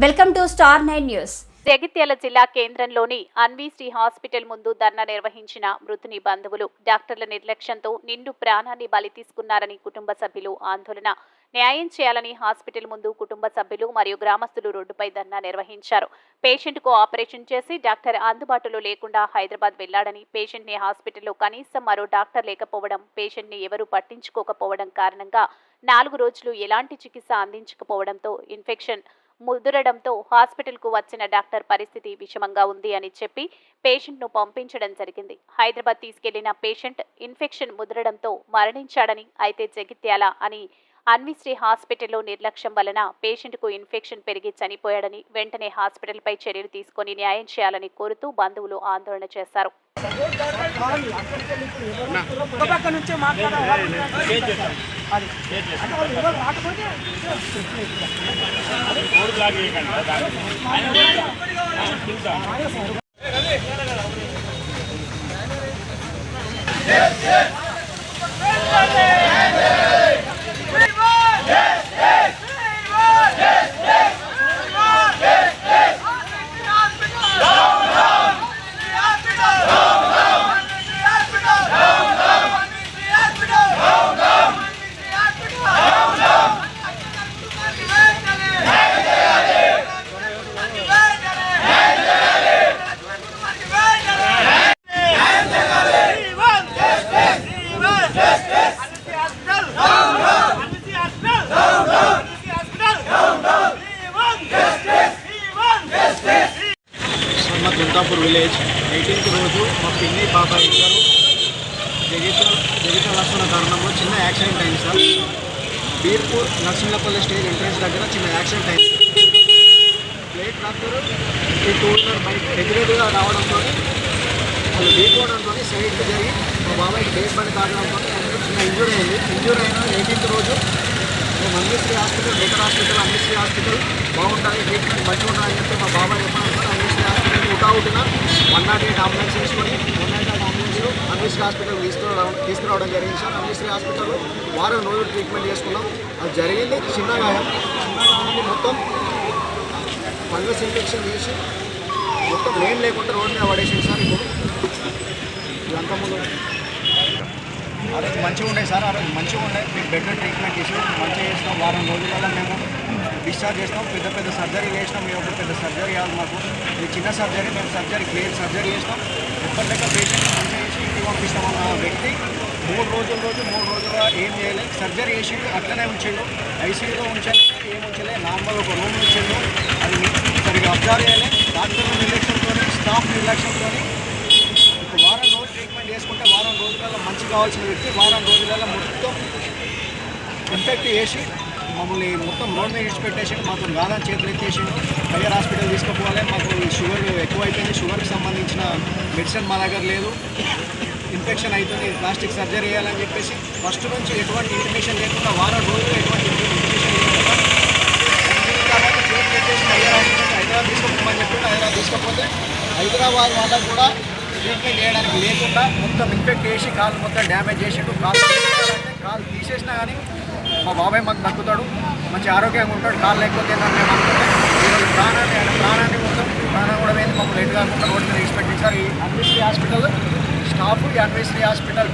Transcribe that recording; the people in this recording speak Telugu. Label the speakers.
Speaker 1: Welcome to star nine news.
Speaker 2: Jagtial జిల్లా కేంద్రంలోని అన్వీశ్రీ హాస్పిటల్ ముందు ధర్నా నిర్వహించిన మృతుని బంధువులు డాక్టర్ల నిర్లక్ష్యంతో నిండు ప్రాణాన్ని బలి తీసుకున్నారని కుటుంబ సభ్యులు ఆందోళన. న్యాయం చేయాలని హాస్పిటల్ ముందు కుటుంబ సభ్యులు మరియు గ్రామస్తులు రోడ్డుపై ధర్నా నిర్వహించారు. పేషెంట్కు ఆపరేషన్ చేసి డాక్టర్ అందుబాటులో లేకుండా హైదరాబాద్ వెళ్ళాడని పేషెంట్ని హాస్పిటల్లో కనీసం మరో డాక్టర్ లేకపోవడం పేషెంట్ని ఎవరూ పట్టించుకోకపోవడం కారణంగా నాలుగు రోజులు ఎలాంటి చికిత్స అందించకపోవడంతో ఇన్ఫెక్షన్ ముదురడంతో హాస్పిటల్కు వచ్చిన డాక్టర్ పరిస్థితి విషమంగా ఉంది అని చెప్పి పేషెంట్ను పంపించడం జరిగింది. హైదరాబాద్ తీసుకెళ్ళిన పేషెంట్ ఇన్ఫెక్షన్ ముదరడంతో మరణించాడని అయితే జగిత్యాల అని అన్విశ్రీ హాస్పిటల్లో నిర్లక్ష్యం వలన పేషెంట్కు ఇన్ఫెక్షన్ పెరిగి చనిపోయాడని వెంటనే హాస్పిటల్పై చర్యలు తీసుకొని న్యాయం చేయాలని కోరుతూ బంధువులు ఆందోళన చేశారు
Speaker 3: Yes,
Speaker 4: yes. Durgapur village eighteenth రోజు మా పిన్ని బాబాయ్ ఇద్దరు. జగిత్యాల జగిత్యాల వస్తున్న కారణంలో చిన్న యాక్సిడెంట్ అయింది sir. Beerpur Narsingapalli stage entrance దగ్గర చిన్న యాక్సిడెంట్ అయింది. ప్లేట్ డాక్టర్ ఈ టూ వీలర్ బైక్ ఎగ్రేట్గా రావడంతో వాళ్ళు ఢీకోవడంతో సైడ్కి జరిగి మా బాబాయ్కి బేస్ బండి తాగడంతో చిన్న ఇంజూరీ అయింది. ఇంజూరీ అయిన ఎయిటీన్త్ రోజు మేము Annishri hospital better hospital Annishri hospital బాగుంటుంది ట్రీట్మెంట్ మంచిగా ఉంటుందని చెప్పి మా బాబాయ్ hospital one not eight ambulance తీసుకొని one not eight ambulance Annishri hospital తీసుకురావడం తీసుకురావడం జరిగింది సార్. అన్నిశ్రీ హాస్పిటల్ వారం రోజులు ట్రీట్మెంట్ చేసుకున్నాం. అది జరిగింది చిన్న గాయం చిన్న గాయాన్ని మొత్తం ఫంగస్ ఇన్ఫెక్షన్ చేసి మొత్తం లేన్ లేకుండా రోడ్ మీద పడేసింది సార్ ఇప్పుడు. ఇదంతా ముందు. ఆ మంచిగా ఉండే సార్ ఆ మంచిగా ఉండే. మీకు బెడ్ ట్రీట్మెంట్ చేసి మంచిగా చేసిన. వారం రోజులలో మేము డిశ్చార్జ్ చేసినాం పెద్ద పెద్ద సర్జరీ చేసినాం మేము ఒక పెద్ద సర్జరీ కాదు మాకు ఇది చిన్న సర్జరీ మేము సర్జరీ క్లియర్ సర్జరీ చేసినాం ఎప్పటికైనా పేషెంట్ మంచిగా చేసి ఇంటికి పంపిస్తామన్న వ్యక్తి మూడు రోజుల రోజు మూడు రోజులుగా ఏం చేయలేదు సర్జరీ చేసి అట్లనే ఉంచిండు ఐసీయూలో ఉంచాలి ఏం ఉంచలే నార్మల్ ఒక రూమ్ ఉంచిండు అది సరిగ్గా అబ్జర్వ్ చేయాలి డాక్టర్ నిర్లక్ష్యంతో స్టాఫ్ నిర్లక్ష్యంతో ఒక వారం రోజులు ట్రీట్మెంట్ చేసుకుంటే వారం రోజులలో మంచి కావాల్సిన వ్యక్తి వారం రోజులలో మొత్తం ఇన్ఫెక్ట్ చేసి మమ్మల్ని మొత్తం రోడ్ మీద విడిచిపెట్టేసి మాకు గాలం చేతులు ఎత్తేసాడు హైయర్ హాస్పిటల్ తీసుకుపోవాలి. మాకు ఈ షుగర్ ఎక్కువైపోయింది. షుగర్కి సంబంధించిన మెడిసిన్ మా దగ్గర లేదు. ఇన్ఫెక్షన్ అవుతుంది. ప్లాస్టిక్ సర్జరీ చేయాలని చెప్పేసి ఫస్ట్ నుంచి ఎటువంటి ఇన్ఫెక్షన్ లేకుండా వారం రోజులు ఎటువంటి ఇంటిమేషన్ లేకుండా చేతులు ఎత్తేసి హైదరాబాద్ తీసుకోమని చెప్పి హైదరాబాద్ తీసుకోకపోతే హైదరాబాద్ వాళ్ళకు కూడా ట్రీట్మెంట్ చేయడానికి లేకుండా మొత్తం ఇన్ఫెక్ట్ చేసి కాలు మొత్తం డ్యామేజ్ చేసిండు. కాలు కాలు తీసేసినా కానీ మా బాబాయ్ మాకు దక్కుతాడు మంచి ఆరోగ్యంగా ఉంటాడు కాలు లేకపోతే మేము అనుకుంటే ఈరోజు ప్రాణాన్ని ఆయన ప్రాణాన్ని మొత్తం ప్రాణం కూడా పోయింది మమ్మల్ని ఎటు కాకుండా రోడ్డు మీద ఎక్స్పెక్ట్ చేశారు. ఈ అన్వేశ్రీ హాస్పిటల్ స్టాఫ్ ఈ హాస్పిటల్